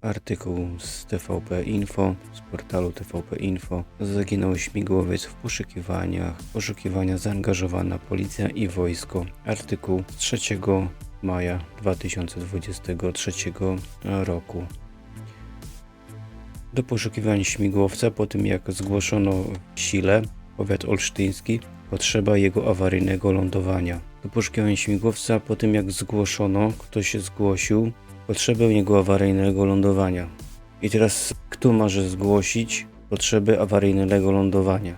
Artykuł z TVP Info, z portalu TVP Info. Zaginął śmigłowiec w poszukiwaniach. Poszukiwania zaangażowana policja i wojsko. Artykuł z 3 maja 2023 roku. Do poszukiwań śmigłowca po tym jak zgłoszono Sile, powiat olsztyński, potrzeba jego awaryjnego lądowania. Do poszukiwań śmigłowca po tym jak zgłoszono, ktoś zgłosił potrzebę jego awaryjnego lądowania. I teraz kto może zgłosić potrzebę awaryjnego lądowania?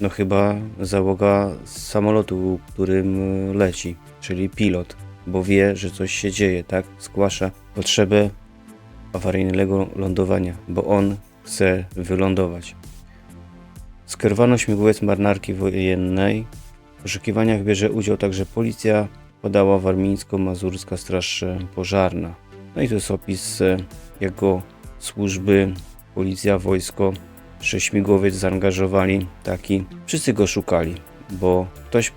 No chyba załoga samolotu, którym leci, czyli pilot, bo wie, że coś się dzieje, tak? Zgłasza potrzebę awaryjnego lądowania, bo on chce wylądować. Skierowano śmigłowiec marynarki wojennej. W poszukiwaniach bierze udział także policja, podała warmińsko-mazurska straż pożarna. No i to jest opis e, jego służby, policja, wojsko, że śmigłowiec zaangażowali taki. Wszyscy go szukali, bo ktoś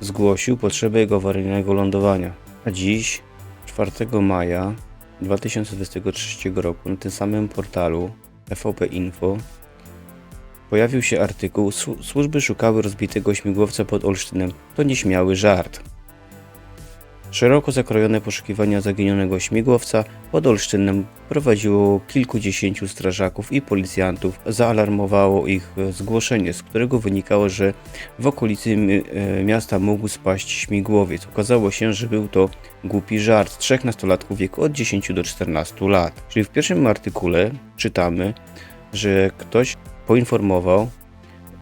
zgłosił potrzebę jego awaryjnego lądowania. A dziś, 4 maja 2023 roku, na tym samym portalu TVP Info pojawił się artykuł "Słu- Służby szukały rozbitego śmigłowca pod Olsztynem. To nieśmiały żart. Szeroko zakrojone poszukiwania zaginionego śmigłowca pod Olsztynem prowadziło kilkudziesięciu strażaków i policjantów. Zaalarmowało ich zgłoszenie, z którego wynikało, że w okolicy e, miasta mógł spaść śmigłowiec. Okazało się, że był to głupi żart trzech nastolatków wieku od 10 do 14 lat. Czyli w pierwszym artykule czytamy, że ktoś poinformował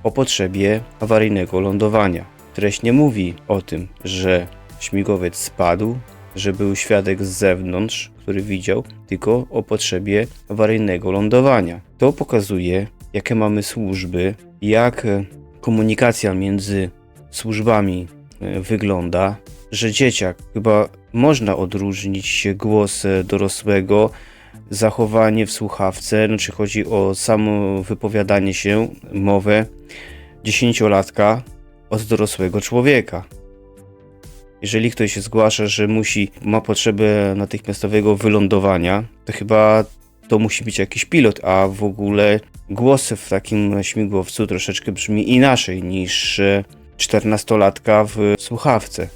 o potrzebie awaryjnego lądowania. Treść nie mówi o tym, że śmigłowiec spadł, że był świadek z zewnątrz, który widział, tylko o potrzebie awaryjnego lądowania. To pokazuje, jakie mamy służby, jak e, komunikacja między służbami e, wygląda, że dzieciak chyba można odróżnić głos e, dorosłego, zachowanie w słuchawce, znaczy chodzi o samo wypowiadanie się, mowę dziesięciolatka od dorosłego człowieka. Jeżeli ktoś się zgłasza, że musi, ma potrzebę natychmiastowego wylądowania, to chyba to musi być jakiś pilot, a w ogóle głos w takim śmigłowcu troszeczkę brzmi inaczej niż e, 14-latka w słuchawce.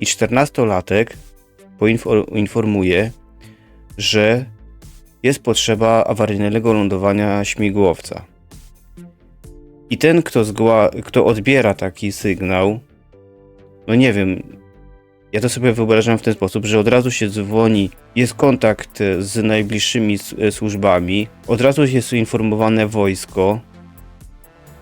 I 14-latek poinformuje, że jest potrzeba awaryjnego lądowania śmigłowca. I ten, kto, kto odbiera taki sygnał, no nie wiem, ja to sobie wyobrażam w ten sposób, że od razu się dzwoni, jest kontakt z najbliższymi s- służbami, od razu jest informowane wojsko.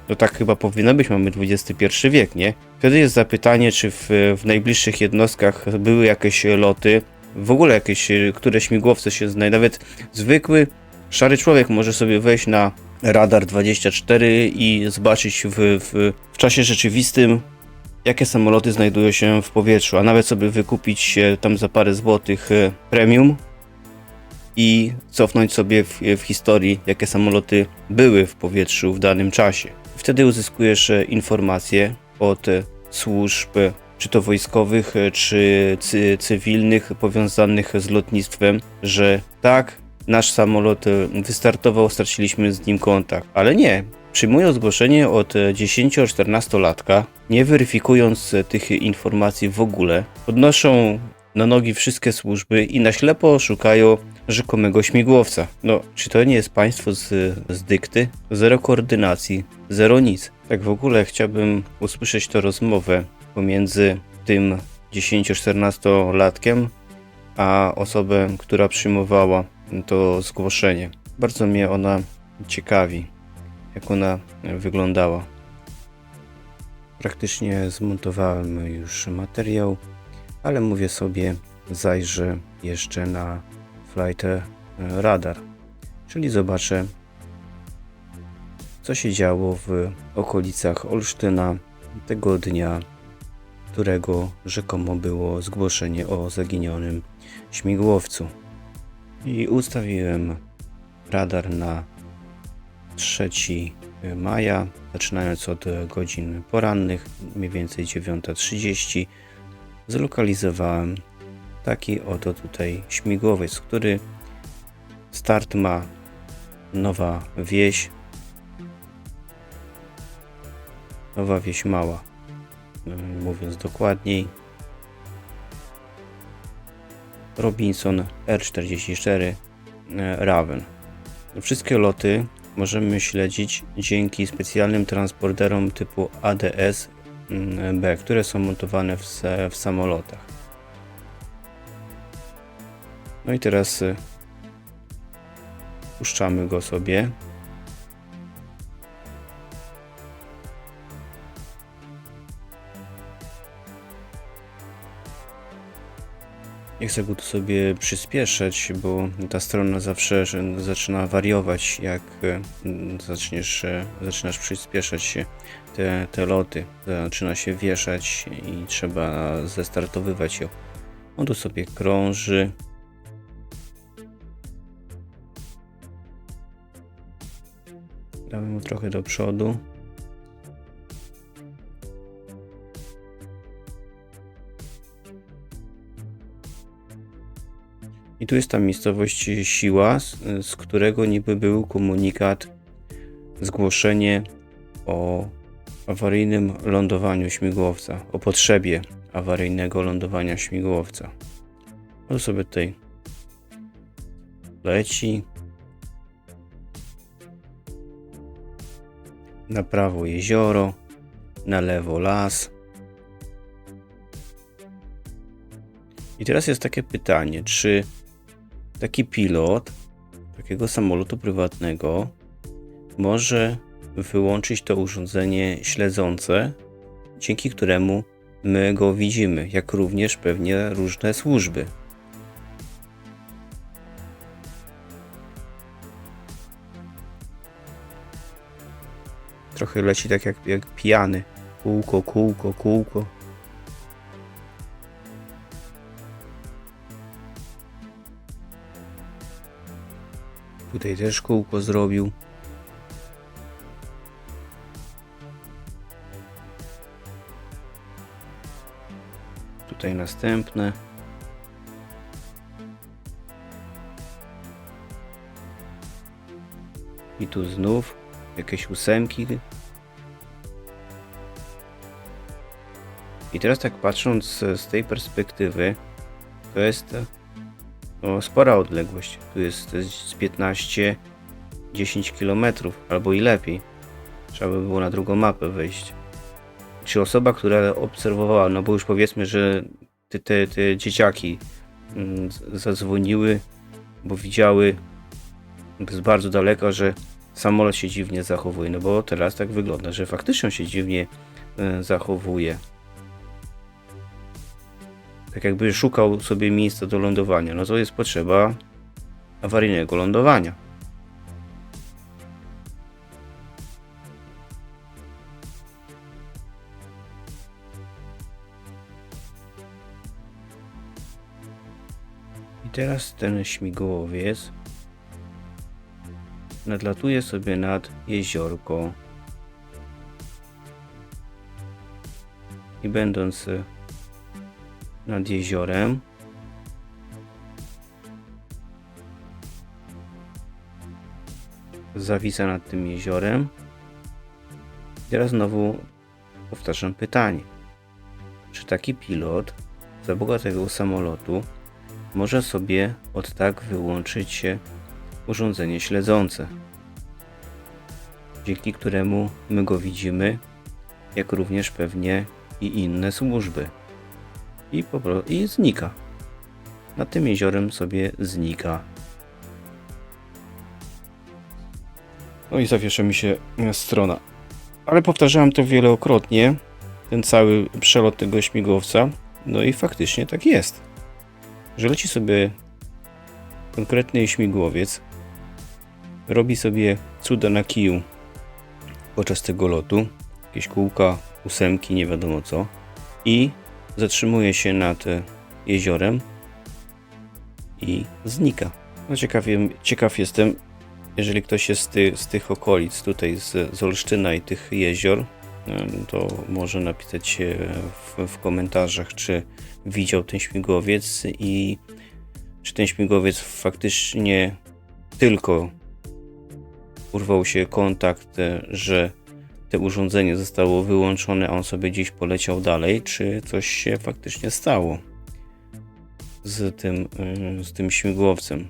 No tak chyba powinno być, mamy XXI wiek, nie? Wtedy jest zapytanie, czy w, w najbliższych jednostkach były jakieś loty, w ogóle jakieś, e, które śmigłowce się znajdą. Nawet zwykły, szary człowiek może sobie wejść na radar 24 i zobaczyć w, w, w czasie rzeczywistym, jakie samoloty znajdują się w powietrzu, a nawet sobie wykupić tam za parę złotych e, premium i cofnąć sobie w, w historii, jakie samoloty były w powietrzu w danym czasie. Wtedy uzyskujesz e, informacje od e, służb, e, czy to wojskowych, e, czy cy, cywilnych, powiązanych z lotnictwem, że tak, nasz samolot e, wystartował, straciliśmy z nim kontakt. Ale nie, przyjmują zgłoszenie od 10-14-latka, nie weryfikując e, tych informacji w ogóle, podnoszą na nogi wszystkie służby i na ślepo szukają rzekomego śmigłowca. No, czy to nie jest państwo z, z dykty? Zero koordynacji, zero nic. Tak w ogóle chciałbym usłyszeć tę rozmowę pomiędzy tym 10-14-latkiem a osobę, która przyjmowała to zgłoszenie. Bardzo mnie ona ciekawi, jak ona wyglądała. Praktycznie zmontowałem już materiał, ale mówię sobie, zajrzę jeszcze na Flight Radar, czyli zobaczę, co się działo w okolicach Olsztyna tego dnia, którego rzekomo było zgłoszenie o zaginionym śmigłowcu. I ustawiłem radar na 3 maja, zaczynając od godzin porannych, mniej więcej 9.30. Zlokalizowałem taki oto tutaj śmigłowiec, który Start ma Nowa Wieś. Nowa Wieś Mała, mówiąc dokładniej. Robinson R44 y, Raven. Wszystkie loty możemy śledzić dzięki specjalnym transporterom typu ADS mm, które są montowane w, w samolotach. No i teraz y, puszczamy go sobie. Nie chcę go tu sobie przyspieszać, bo ta strona zawsze zaczyna wariować, jak e, zaczniesz, e, zaczynasz przyspieszać te, te loty. Zaczyna się wieszać i trzeba zestartowywać ją. On tu sobie krąży. Damy mu trochę do przodu. I tu jest ta miejscowość Siła, z, z którego niby był komunikat, zgłoszenie o awaryjnym lądowaniu śmigłowca, o potrzebie awaryjnego lądowania śmigłowca. On sobie tutaj leci. Na prawo jezioro, na lewo las. I teraz jest takie pytanie, czy taki pilot takiego samolotu prywatnego może wyłączyć to urządzenie śledzące, dzięki któremu my go widzimy, jak również pewnie różne służby. Trochę leci tak jak, jak pijany. Kółko, kółko, kółko. Tutaj też kółko zrobił. Tutaj następne. I tu znów jakieś ósemki. I teraz tak patrząc z- tej perspektywy, to jest spora odległość. Tu jest to jest z 15 10 km albo i lepiej. Trzeba by było na drugą mapę wejść. Czy osoba, która obserwowała, no bo już powiedzmy, że te, te, te dzieciaki mm, zadzwoniły, bo widziały z bardzo daleka, że samolot się dziwnie zachowuje. No bo teraz tak wygląda, że faktycznie się dziwnie e, zachowuje. Tak jakby szukał sobie miejsca do lądowania. No to jest potrzeba awaryjnego lądowania. I teraz ten śmigłowiec nadlatuje sobie nad jeziorko i będąc nad jeziorem. Zawisa nad tym jeziorem. Teraz znowu powtarzam pytanie. Czy taki pilot za bogatego samolotu może sobie od tak wyłączyć się urządzenie śledzące, dzięki któremu my go widzimy, jak również pewnie i inne służby. I, po pro- i znika. Nad tym jeziorem sobie znika. No i zawiesza mi się e, strona. Ale powtarzałem to wielokrotnie, ten cały przelot tego śmigłowca. No i faktycznie tak jest. Że leci sobie konkretny śmigłowiec, robi sobie cuda na kiju podczas tego lotu, jakieś kółka, ósemki, nie wiadomo co, i zatrzymuje się nad e, jeziorem i znika. No ciekaw, ciekaw jestem, jeżeli ktoś jest z, ty, z tych okolic, tutaj z, z Olsztyna i tych jezior, to może napisać w, w komentarzach, czy widział ten śmigłowiec i czy ten śmigłowiec faktycznie tylko urwał się kontakt, e, że te urządzenie zostało wyłączone, a on sobie gdzieś poleciał dalej, czy coś się faktycznie stało z tym, y, z tym śmigłowcem,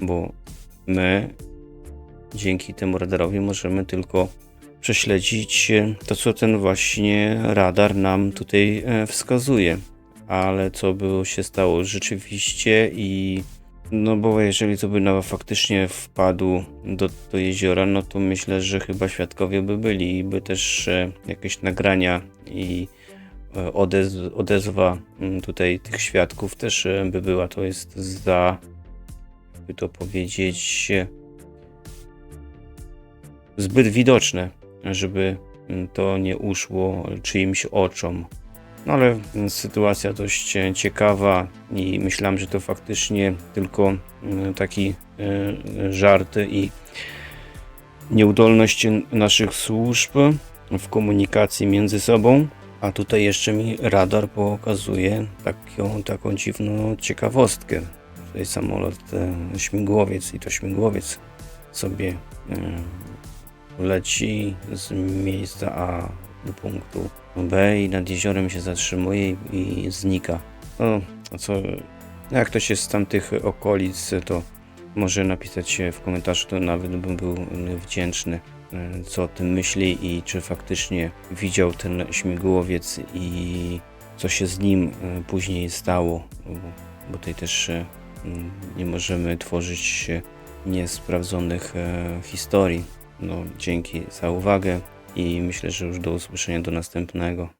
bo my dzięki temu radarowi możemy tylko prześledzić e, to, co ten właśnie radar nam tutaj e, wskazuje. Ale co by się stało rzeczywiście i no bo jeżeli to by no, faktycznie wpadł do, do jeziora, no to myślę, że chyba świadkowie by byli i by też e, jakieś nagrania i e, odez, odezwa m, tutaj tych świadków też e, by była. To jest za, by to powiedzieć, zbyt widoczne, żeby mm, to nie uszło czyimś oczom. No ale sytuacja dość e, ciekawa i myślałem, że to faktycznie tylko mm, taki e, żart i nieudolność naszych służb w komunikacji między sobą. A tutaj jeszcze mi radar pokazuje taką, taką dziwną ciekawostkę. Tutaj samolot e, śmigłowiec i to śmigłowiec sobie leci z miejsca A do punktu B i nad jeziorem się zatrzymuje i, znika. No, co, jak ktoś jest z tamtych okolic, to może napisać się w komentarzu, to nawet bym był wdzięczny, e, co o tym myśli i czy faktycznie widział ten śmigłowiec i co się z nim e, później stało, bo, bo tutaj też e, nie możemy tworzyć niesprawdzonych historii. No, dzięki za uwagę i myślę, że już do usłyszenia do następnego.